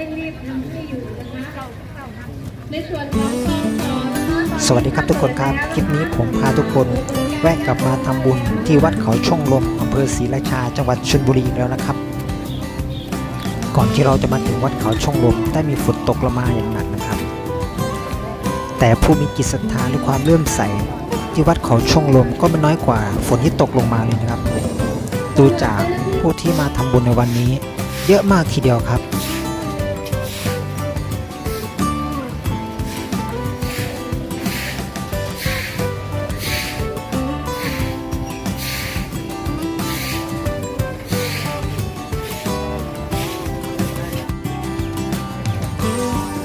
ร่งรีบทำให้อยู่นะคะในส่วนของกองสองสวัสดีครับทุกคนครับ คลิปนี้ผมพาทุกคน แวะกลับมาทำบุญที่วัดเขาช่องลมอำเภอศรีราชา จังหวัดชลบุรีแล้วนะครับ ก่อนที่เราจะมาถึงวัดเขาช่องลมได้มีฝนตกลงมาอย่างหนักนะครับ แต่ผู้มีจิตศรัทธาและความเลื่อมใสที่วัดเขาช่องลมก็ไม่น้อยกว่าฝนที่ตกลงมาเลยนะครับ ดูจากผู้ที่มาทำบุญในวันนี้ เยอะมากทีเดียวครับ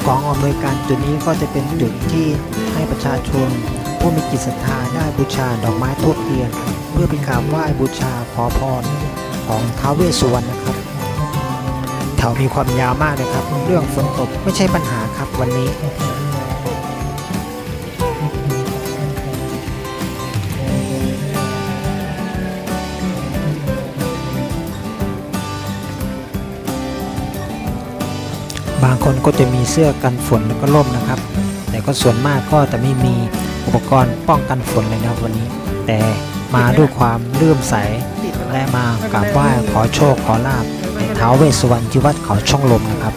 กองอำนวยการจุดนี้ก็จะเป็นจุดที่ให้ประชาชน ผู้มีจิตศรัทธาได้บูชาดอกไม้ทูบเทียน เพื่อเป็นการไหว้บูชาขอพรของท้าวเวสสุวรรณนะครับแถวมีความยาวมากนะครับ เรื่องฝนตกไม่ใช่ปัญหาครับวันนี้ บางคนก็จะมีเสื้อกันฝนแล้วก็ร่มนะครับ แต่ก็ส่วนมากก็จะไม่มีอุปกรณ์ป้องกันฝนเลยนะวันนี้ แต่มาด้วยความเลื่อมใสและมากราบไหว้ขอโชคขอลาบในท้าวเวสสุวรรณที่วัดเขาช่องลมนะครับ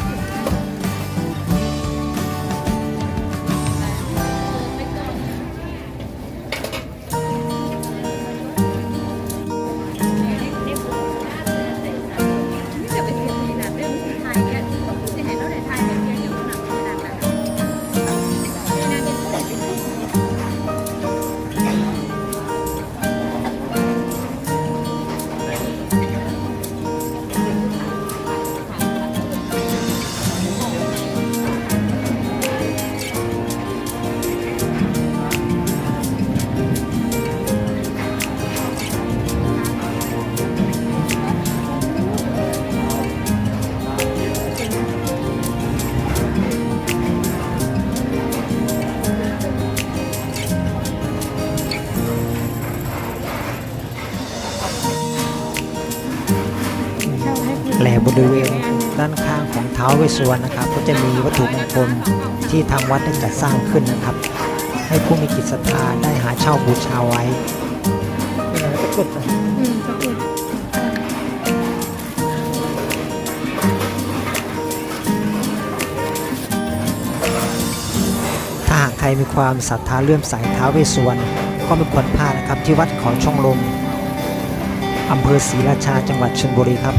และบริเวณด้านข้างของเท้าเวสสุวรรณนะครับ ก็จะมีวัตถุมงคลที่ทางวัดได้จัดสร้างขึ้นนะครับ ให้ผู้มีจิตศรัทธาได้หาเช่าบูชาไว้ถ้าหากใครมีความศรัทธาเลื่อมใสท้าเวสสุวรรณก็ไม่ควรพลาดนะครับที่วัดเขาช่องลมอำเภอศรีราชาจังหวัดชลบุรีครับ